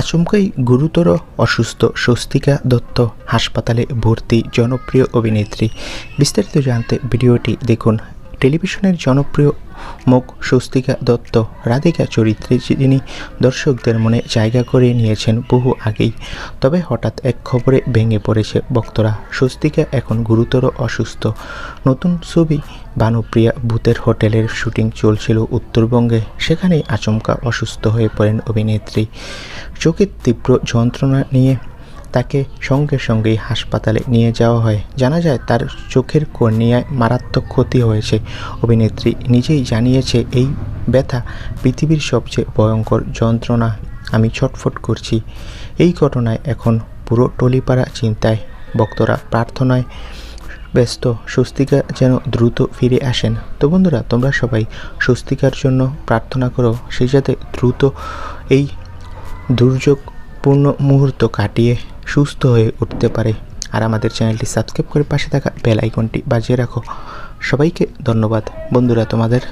আচমকাই গুরুতর অসুস্থ স্বস্তিকা দত্ত হাসপাতালে ভর্তি জনপ্রিয় অভিনেত্রী। বিস্তারিত জানতে ভিডিওটি দেখুন। টেলিভিশনের জনপ্রিয় মুখ স্বস্তিকা দত্ত, রাধিকা চরিত্রে যিনি দর্শকদের মনে জায়গা করে নিয়েছেন বহু আগেই। তবে হঠাৎ এক খবরে ভেঙে পড়েছে বক্তরা। স্বস্তিকা এখন গুরুতর অসুস্থ। নতুন ছবি বানুপ্রিয়া ভূতের হোটেলের শুটিং চলছিল উত্তরবঙ্গে। সেখানেই আচমকা অসুস্থ হয়ে পড়েন অভিনেত্রী। চোখের তীব্র যন্ত্রণা নিয়ে তাকে সঙ্গে সঙ্গেই হাসপাতালে নিয়ে যাওয়া হয়। জানা যায়, তার চোখের কর্নিয়ায় মারাত্মক ক্ষতি হয়েছে। অভিনেত্রী নিজেই জানিয়েছে, এই ব্যথা পৃথিবীর সবচেয়ে ভয়ঙ্কর যন্ত্রণা। আমি ছটফট করছি। এই ঘটনায় এখন পুরো টলিপাড়া চিন্তায়। ভক্তরা প্রার্থনায় ব্যস্ত। স্বস্তিকা যেন দ্রুত ফিরে আসেন। তো বন্ধুরা, তোমরা সবাই স্বস্তিকার জন্য প্রার্থনা করো। সে যাতে দ্রুত এই দুর্যোগপূর্ণ মুহূর্ত কাটিয়ে সুস্থ হয়ে উঠতে পারে। আর আমাদের চ্যানেলটি সাবস্ক্রাইব করে পাশে থাকা বেল আইকনটি বাজিয়ে রাখো। সবাইকে ধন্যবাদ। বন্ধুরা, তোমাদের